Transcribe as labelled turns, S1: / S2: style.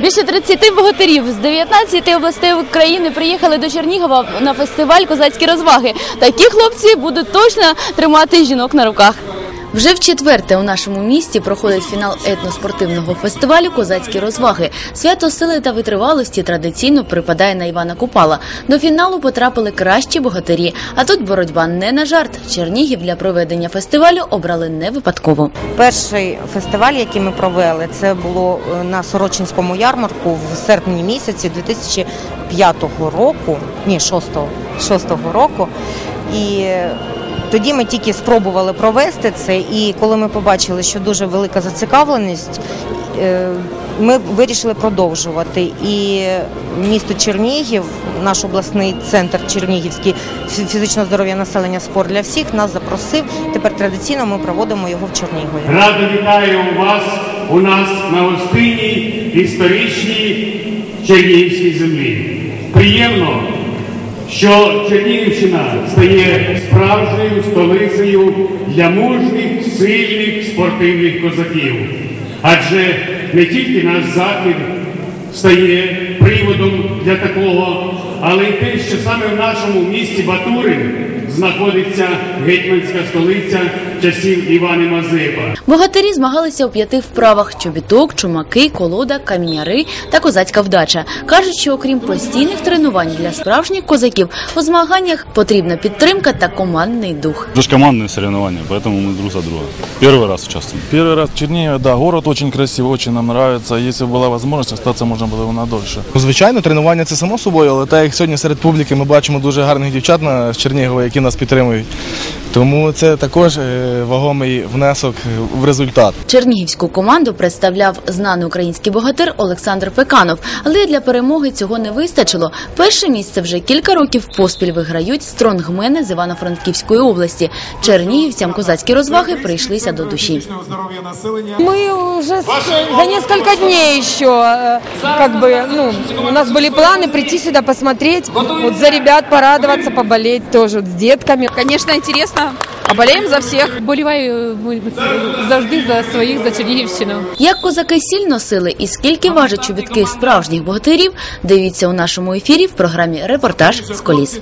S1: Більше 30 богатирів з 19 областей України приїхали до Чернігова на фестиваль Козацькі розваги. Такі хлопці будуть точно тримати жінок на руках. Вже в четверте у нашому місті проходить фінал етноспортивного фестивалю Козацькі розваги. Свято сили та витривалості традиційно припадає на Івана Купала. До фіналу потрапили кращі богатирі. А тут боротьба не на жарт. Чернігів для проведення фестивалю обрали не випадково.
S2: Перший фестиваль, який ми провели, це було е, на Сорочинському ярмарку в серпні місяці 2005 року, ні, 6-го, 6-го року. І е, тоді ми тільки спробували провести це, і коли ми побачили, що дуже велика зацікавленість, е, ми вирішили продовжувати. І місто Чернігів, наш обласний центр Чернігівський фі- фізичного здоров'я населення спорт для всіх нас запросив. Тепер традиційно ми проводимо його в Чернігові.
S3: Радо вітаю вас у нас на гостинній історичній Чернігівській землі. Приємно, що Чернігівщина стає справжньою столицею для мужніх, сильних спортивних козаків. Адже не тільки наш захід стає приводом для такого, але й те, що саме в нашому місті Батурин знаходиться гетьманська столиця часів Івана Мазепа.
S1: Богатирі змагалися у п'яти вправах: чобіток, чумаки, колода, каміняри та козацька вдача. кажуть, що окрім постійних тренувань для справжніх козаків, у змаганнях потрібна підтримка та командний дух.
S4: Это же командные соревнования, поэтому мы друг за друга. Первый раз участвуем.
S5: Первый раз в Чернигове, да, город очень красивый, очень нам нравится. Если бы была возможность, остаться можно было бы надольше.
S6: Ну, Звичайно, тренування це само собою, але так як сьогодні серед публіки ми бачимо дуже гарних дівчат на з Чернігова, які нас підтримують. Тому це також е, вагомий внесок в результат.
S1: Чернігівську команду представляв знаний український богатир Олександр Пеканов. Але для перемоги цього не вистачило. Перше місце вже кілька років поспіль виграють стронгмени з Івано-Франківської області. Чернігівцям козацькі розваги прийшлися до душі.
S7: Мы уже с- за несколько дней еще, э, как бы, ну, у нас были планы прийти сюда посмотреть, вот за ребят порадоваться, поболеть тоже вот с детками.
S8: Конечно, интересно. А болеем за всех. Боліваю завжди за своїх, за Чернігівщину.
S1: Як козаки сіль носили і скільки важать чобітки справжніх богатирів, дивіться у нашому ефірі в програмі Репортаж з коліс.